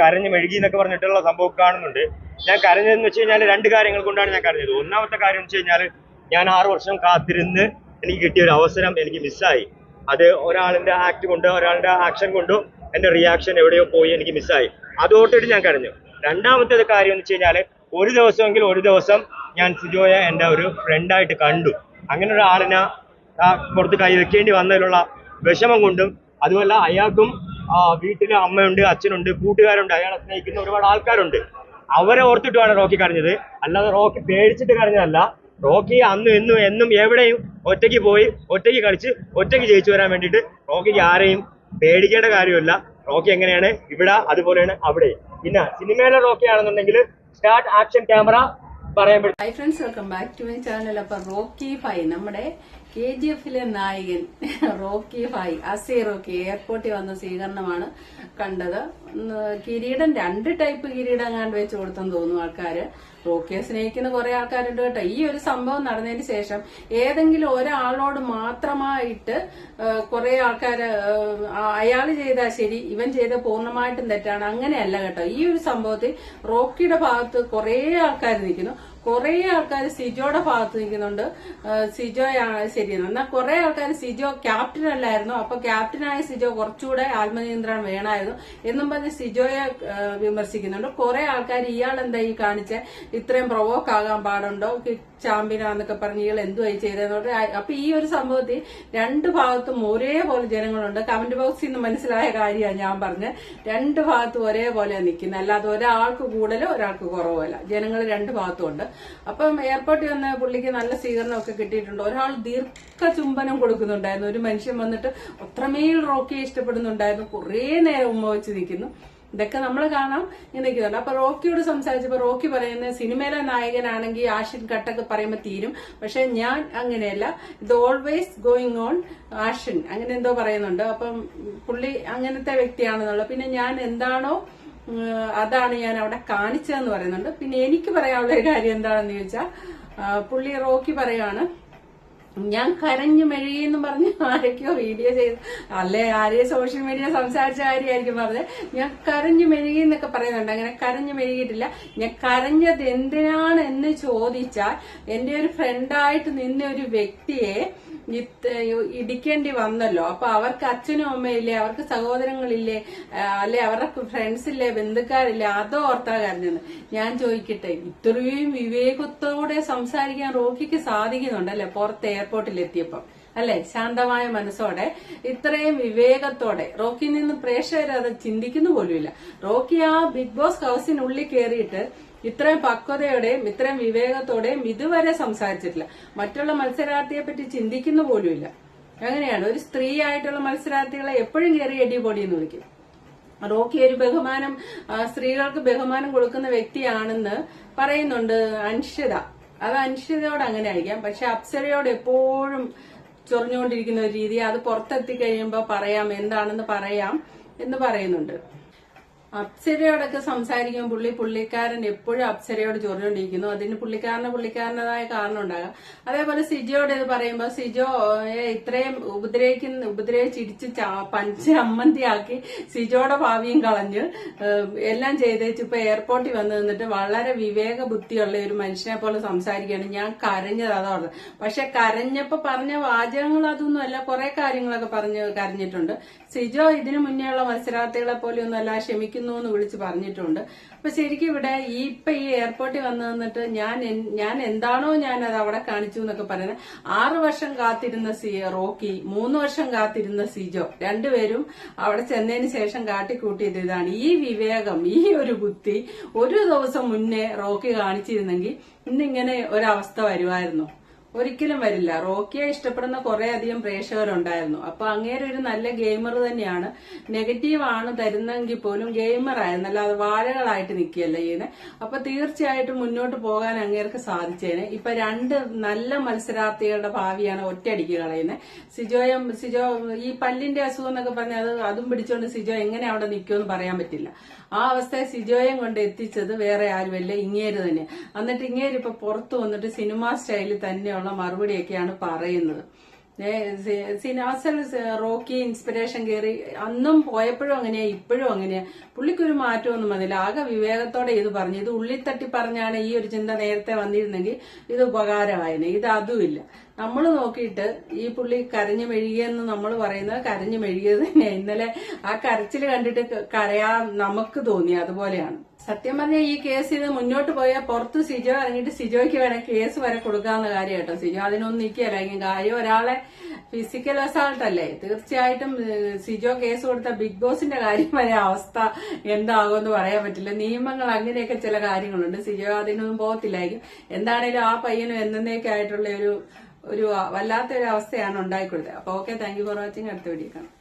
കരഞ്ഞ് മെഴുകി എന്നൊക്കെ പറഞ്ഞിട്ടുള്ള സംഭവം കാണുന്നുണ്ട്. ഞാൻ കരഞ്ഞതെന്ന് വെച്ച് കഴിഞ്ഞാൽ രണ്ട് കാര്യങ്ങൾ കൊണ്ടാണ് ഞാൻ കരഞ്ഞത്. ഒന്നാമത്തെ കാര്യം എന്ന് വെച്ച് കഴിഞ്ഞാൽ ഞാൻ ആറ് വർഷം കാത്തിരുന്ന് എനിക്ക് കിട്ടിയ ഒരു അവസരം എനിക്ക് മിസ്സായി. അത് ഒരാളിന്റെ ആക്ട് കൊണ്ടോ ഒരാളുടെ ആക്ഷൻ കൊണ്ടോ എന്റെ റിയാക്ഷൻ എവിടെയോ പോയി എനിക്ക് മിസ്സായി. അതോട്ടിട്ട് ഞാൻ കരഞ്ഞു. രണ്ടാമത്തെ കാര്യം എന്ന് വെച്ച് കഴിഞ്ഞാൽ ഒരു ദിവസമെങ്കിൽ ഒരു ദിവസം ഞാൻ സിജോയെ എന്റെ ഒരു ഫ്രണ്ടായിട്ട് കണ്ടു. അങ്ങനെ ഒരാളിനെ പുറത്ത് കൈവെക്കേണ്ടി വന്നതിലുള്ള വിഷമം കൊണ്ടും അതുമല്ല അയാൾക്കും ആ, വീട്ടിൽ അമ്മയുണ്ട് അച്ഛനുണ്ട് കൂട്ടുകാരുണ്ട് അയാളെ സ്നേഹിക്കുന്ന ഒരുപാട് ആൾക്കാരുണ്ട്. അവരെ ഓർത്തിട്ടുമാണ് റോക്കി കരഞ്ഞത്. അല്ലാതെ റോക്കി പേടിച്ചിട്ട് കരഞ്ഞതല്ല. റോക്കി അന്നും എന്നും എന്നും എവിടെയും ഒറ്റയ്ക്ക് പോയി ഒറ്റയ്ക്ക് കളിച്ച് ഒറ്റയ്ക്ക് ജയിച്ചു വരാൻ വേണ്ടിയിട്ട് റോക്കിക്ക് ആരെയും പേടിക്കേണ്ട കാര്യമില്ല. റോക്കി എങ്ങനെയാണ്? ഇവിടെ അതുപോലെയാണ് അവിടെ. പിന്നെ സിനിമയിലെ റോക്കി ആണെന്നുണ്ടെങ്കിൽ സ്റ്റാർട്ട് ആക്ഷൻ ക്യാമറ പറയാൻ പറ്റും. Hi friends welcome back to my channel അപ്പൊ റോക്കി ഫൈ നമ്മുടെ കെ ജി എഫിലെ നായകൻ റോക്കി ഫായ് അസി റോക്കി എയർപോർട്ടിൽ വന്ന സ്വീകരണമാണ് കണ്ടത്. കിരീടം രണ്ട് ടൈപ്പ് കിരീടം കണ്ട് വെച്ച് കൊടുത്തെന്ന് തോന്നുന്നു ആൾക്കാര്. റോക്കിയെ സ്നേഹിക്കുന്ന കുറെ ആൾക്കാരുണ്ട് കേട്ടോ. ഈ ഒരു സംഭവം നടന്നതിന് ശേഷം ഏതെങ്കിലും ഒരാളോട് മാത്രമായിട്ട് കുറെ ആൾക്കാർ അയാൾ ചെയ്താൽ ശരി ഇവൻ ചെയ്ത പൂർണമായിട്ടും തെറ്റാണ്. അങ്ങനെയല്ല കേട്ടോ. ഈ ഒരു സംഭവത്തിൽ റോക്കിയുടെ ഭാഗത്ത് കുറെ ആൾക്കാർ നിൽക്കുന്നു. കുറെ ആൾക്കാർ സിജോയുടെ ഭാഗത്ത് നിൽക്കുന്നുണ്ട്. സിജോയാണ് ശരിയെന്ന് എന്നാൽ കുറെ ആൾക്കാർ സിജോ ക്യാപ്റ്റൻ അല്ലായിരുന്നു. അപ്പൊ ക്യാപ്റ്റനായ സിജോ കുറച്ചുകൂടെ ആത്മനിയന്ത്രണം വേണമായിരുന്നു എന്നും പറഞ്ഞ് സിജോയെ വിമർശിക്കുന്നുണ്ട്. കുറെ ആൾക്കാർ ഇയാൾ എന്താ ഈ കാണിച്ച? ഇത്രയും പ്രൊവോക്ക് ആകാൻ പാടുണ്ടോ? ചാമ്പ്യനാന്നൊക്കെ പറഞ്ഞ് ഇയാൾ എന്തുവായി ചെയ്തതെന്നോട്ട് അപ്പൊ ഈ ഒരു സംഭവത്തിൽ രണ്ട് ഭാഗത്തും ഒരേപോലെ ജനങ്ങളുണ്ട്. കമന്റ് ബോക്സിൽ നിന്ന് മനസ്സിലായ കാര്യമാണ് ഞാൻ പറഞ്ഞത്. രണ്ട് ഭാഗത്തും ഒരേപോലെ നിൽക്കുന്നത്. അല്ലാതെ ഒരാൾക്ക് കൂടുതലോ ഒരാൾക്ക് കുറവോ അല്ല ജനങ്ങൾ രണ്ട് ഭാഗത്തും ഉണ്ട്. അപ്പം എയർപോർട്ടിൽ വന്ന പുള്ളിക്ക് നല്ല സ്വീകരണമൊക്കെ കിട്ടിയിട്ടുണ്ട്. ഒരാൾ ദീർഘ ചുംബനം കൊടുക്കുന്നുണ്ടായിരുന്നു. ഒരു മനുഷ്യൻ വന്നിട്ട് അത്രമേൽ റോക്കിയെ ഇഷ്ടപ്പെടുന്നുണ്ടായിരുന്നു. കുറേ നേരം ഉമ്മ വെച്ച് നിൽക്കുന്നു. ഇതൊക്കെ നമ്മൾ കാണാം. ഇങ്ങനെ നിൽക്കുന്നുണ്ട്. അപ്പൊ റോക്കിയോട് സംസാരിച്ചപ്പോ റോക്കി പറയുന്ന സിനിമയിലെ നായകനാണെങ്കിൽ ആഷിൻ കട്ടൊക്കെ പറയുമ്പോൾ തീരും. പക്ഷെ ഞാൻ അങ്ങനെയല്ല. ഇത് ഓൾവേസ് ഗോയിങ് ഓൺ ആഷിൻ. അങ്ങനെ എന്തോ പറയുന്നുണ്ട്. അപ്പം പുള്ളി അങ്ങനത്തെ വ്യക്തിയാണെന്നുള്ളത്. പിന്നെ ഞാൻ എന്താണോ അതാണ് ഞാൻ അവിടെ കാണിച്ചതെന്ന് പറയുന്നുണ്ട്. പിന്നെ എനിക്ക് പറയാനുള്ള ഒരു കാര്യം എന്താണെന്ന് ചോദിച്ചാൽ പുള്ളി റോക്കി പറയാണ് ഞാൻ കരഞ്ഞു മെഴുകിയെന്ന് പറഞ്ഞ് ആരൊക്കെയോ വീഡിയോ ചെയ്ത് അല്ലേ ആരെയോ സോഷ്യൽ മീഡിയ സംസാരിച്ച കാര്യമായിരിക്കും പറഞ്ഞത്. ഞാൻ കരഞ്ഞു മെഴുകി എന്നൊക്കെ പറയുന്നുണ്ട്. അങ്ങനെ കരഞ്ഞു മെഴുകിയിട്ടില്ല. ഞാൻ കരഞ്ഞത് എന്തിനാണ് എന്ന് ചോദിച്ചാൽ എന്റെ ഒരു ഫ്രണ്ടായിട്ട് നിന്ന ഒരു വ്യക്തിയെ ഇടിക്കേണ്ടി വന്നല്ലോ. അപ്പൊ അവർക്ക് അച്ഛനും അമ്മയില്ലേ അവർക്ക് സഹോദരങ്ങളില്ലേ? അല്ലെ? അവരുടെ ഫ്രണ്ട്സ് ഇല്ലേ? ബന്ധുക്കാരില്ലേ? അതോ ഓർത്താ കരഞ്ഞത് ഞാൻ ചോദിക്കട്ടെ ഇത്രയും വിവേകത്തോടെ സംസാരിക്കാൻ റോക്കിക്ക് സാധിക്കുന്നുണ്ടല്ലേ? പുറത്ത് എയർപോർട്ടിൽ എത്തിയപ്പം അല്ലെ? ശാന്തമായ മനസ്സോടെ ഇത്രയും വിവേകത്തോടെ. റോക്കിയിൽ നിന്ന് പ്രേക്ഷകർ അത് ചിന്തിക്കുന്നു പോലുമില്ല. റോക്കി ആ ബിഗ് ബോസ് ഹൗസിനുള്ളിൽ കയറിയിട്ട് ഇത്രയും പക്വതയോടെയും ഇത്രയും വിവേകത്തോടെയും ഇതുവരെ സംസാരിച്ചിട്ടില്ല. മറ്റുള്ള മത്സരാർത്ഥിയെ പറ്റി ചിന്തിക്കുന്നു പോലുമില്ല. അങ്ങനെയാണ്. ഒരു സ്ത്രീ ആയിട്ടുള്ള മത്സരാർത്ഥികളെ എപ്പോഴും കയറി അടിപൊളി എന്ന് വിളിക്കും. റോക്കി ഒരു ബഹുമാനം സ്ത്രീകൾക്ക് ബഹുമാനം കൊടുക്കുന്ന വ്യക്തിയാണെന്ന് പറയുന്നുണ്ട് അൻഷിത. അത് അൻഷിതയോട് അങ്ങനെ ആയിരിക്കാം. പക്ഷെ അപ്സരയോട് എപ്പോഴും ചൊറിഞ്ഞുകൊണ്ടിരിക്കുന്ന ഒരു രീതി അത് പുറത്തെത്തി കഴിയുമ്പോൾ പറയാം എന്താണെന്ന് പറയാം എന്ന് പറയുന്നുണ്ട്. അപ്സരയോടൊക്കെ സംസാരിക്കുമ്പോൾ പുള്ളി പുള്ളിക്കാരൻ എപ്പോഴും അപ്സരയോട് ചൊറിഞ്ഞുകൊണ്ടിരിക്കുന്നു അതിന് പുള്ളിക്കാരന് പുള്ളിക്കാരനതായ കാരണം ഉണ്ടാകാം. അതേപോലെ സിജോയോട് ഇത് പറയുമ്പോൾ സിജോ ഇത്രയും ഉപദ്രവിക്കുന്ന ഉപദ്രവിച്ചിടിച്ച് പഞ്ച അമ്മന്തിയാക്കി സിജോയുടെ ഭാവിയും കളഞ്ഞ് എല്ലാം ചെയ്തേച്ച് ഇപ്പൊ എയർപോർട്ടിൽ വന്ന് നിന്നിട്ട് വളരെ വിവേക ബുദ്ധിയുള്ള ഒരു മനുഷ്യനെ പോലെ സംസാരിക്കുകയാണ്. ഞാൻ കരഞ്ഞത് അതോടെ പക്ഷെ കരഞ്ഞപ്പോ പറഞ്ഞ വാചകങ്ങൾ അതൊന്നും അല്ല. കുറെ കാര്യങ്ങളൊക്കെ പറഞ്ഞ് കരഞ്ഞിട്ടുണ്ട്. സിജോ ഇതിനു മുന്നേ ഉള്ള മത്സരാർത്ഥികളെ പോലെ ഒന്നല്ല ക്ഷമിക്കുന്നു എന്ന് വിളിച്ച് പറഞ്ഞിട്ടുണ്ട്. അപ്പൊ ശരിക്കും ഇവിടെ ഈ ഇപ്പൊ ഈ എയർപോർട്ടിൽ വന്നു നിന്നിട്ട് ഞാൻ ഞാൻ എന്താണോ ഞാൻ അത് അവിടെ കാണിച്ചു എന്നൊക്കെ പറയുന്നത്. ആറ് വർഷം കാത്തിരുന്ന സി റോക്കി മൂന്ന് വർഷം കാത്തിരുന്ന സിജോ രണ്ടുപേരും അവിടെ ചെന്നതിന് ശേഷം കാട്ടിക്കൂട്ടിയത് ഇതാണ്. ഈ വിവേകം ഈ ഒരു ബുദ്ധി ഒരു ദിവസം മുന്നേ റോക്കി കാണിച്ചിരുന്നെങ്കിൽ ഇന്നിങ്ങനെ ഒരവസ്ഥ വരുമായിരുന്നു. ഒരിക്കലും വരില്ല. റോക്കിയെ ഇഷ്ടപ്പെടുന്ന കുറെ അധികം പ്രേക്ഷകരുണ്ടായിരുന്നു. അപ്പൊ അങ്ങേര് ഒരു നല്ല ഗെയിമർ തന്നെയാണ്. നെഗറ്റീവ് ആണ് തരുന്നെങ്കിൽ പോലും ഗെയിമർ ആയിരുന്നു അല്ലാതെ വാഴകളായിട്ട് നിൽക്കുകയല്ല ചെയ്യുന്നത് അപ്പൊ തീർച്ചയായിട്ടും മുന്നോട്ട് പോകാൻ അങ്ങേർക്ക് സാധിച്ചേനെ. ഇപ്പൊ രണ്ട് നല്ല മത്സരാർത്ഥികളുടെ ഭാവിയാണ് ഒറ്റയടിക്ക് കളയുന്നത് സിജോയും സിജോ ഈ പല്ലിന്റെ അസുഖം എന്നൊക്കെ പറഞ്ഞാൽ അത് അതും പിടിച്ചോണ്ട് സിജോ എങ്ങനെ അവിടെ നിൽക്കുമെന്ന് പറയാൻ പറ്റില്ല. ആ അവസ്ഥയെ സിജോയും കൊണ്ട് എത്തിച്ചത് വേറെ ആരുമല്ല ഇങ്ങേര് തന്നെ. എന്നിട്ട് ഇങ്ങേര് ഇപ്പൊ പുറത്തു വന്നിട്ട് സിനിമാ സ്റ്റൈലിൽ തന്നെയുള്ള മറുപടിയൊക്കെയാണ് പറയുന്നത്. സിനാസൽ റോക്കി ഇൻസ്പിറേഷൻ കയറി അന്നും പോയപ്പോഴും അങ്ങനെയാ ഇപ്പോഴും അങ്ങനെയാ. പുള്ളിക്കൊരു മാറ്റമൊന്നും വന്നില്ല. ആകെ വിവേകത്തോടെ ഇത് പറഞ്ഞു. ഇത് ഉള്ളിത്തട്ടി പറഞ്ഞാണ് ഈ ഒരു ചിന്ത നേരത്തെ വന്നിരുന്നെങ്കിൽ ഇത് ഉപകാരമായേനെ. ഇത് അതുമില്ല നമ്മൾ നോക്കിയിട്ട് ഈ പുള്ളി കരഞ്ഞു മെഴുകിയെന്ന് നമ്മൾ പറയുന്നത് കരഞ്ഞു മെഴുകിയത് തന്നെയാണ് ഇന്നലെ ആ കരച്ചിൽ കണ്ടിട്ട് കരയാ നമുക്ക് തോന്നി. അതുപോലെയാണ്. സത്യം പറഞ്ഞാൽ ഈ കേസ് ഇത് മുന്നോട്ട് പോയാൽ പുറത്ത് സിജോ ഇറങ്ങിയിട്ട് സിജോയ്ക്ക് വരെ കേസ് വരെ കൊടുക്കാവുന്ന കാര്യം കേട്ടോ സിജോ അതിനൊന്നും നിൽക്കുകയല്ല കാര്യം ഒരാളെ ഫിസിക്കൽ അസാൾട്ട് അല്ലേ? തീർച്ചയായിട്ടും സിജോ കേസ് കൊടുത്ത ബിഗ് ബോസിന്റെ കാര്യം വരെ അവസ്ഥ എന്താകുമെന്ന് പറയാൻ പറ്റില്ല. നിയമങ്ങൾ അങ്ങനെയൊക്കെ ചില കാര്യങ്ങളുണ്ട്. സിജോ അതിനൊന്നും പോകത്തില്ലായിരിക്കും. എന്താണേലും ആ പയ്യനും എന്നേക്കായിട്ടുള്ള ഒരു ഒരു വല്ലാത്തൊരു അവസ്ഥയാണ് ഉണ്ടായിക്കൊടുത്തത് അപ്പൊ okay thank you for watching അടുത്ത വീഡിയോ കാണാം.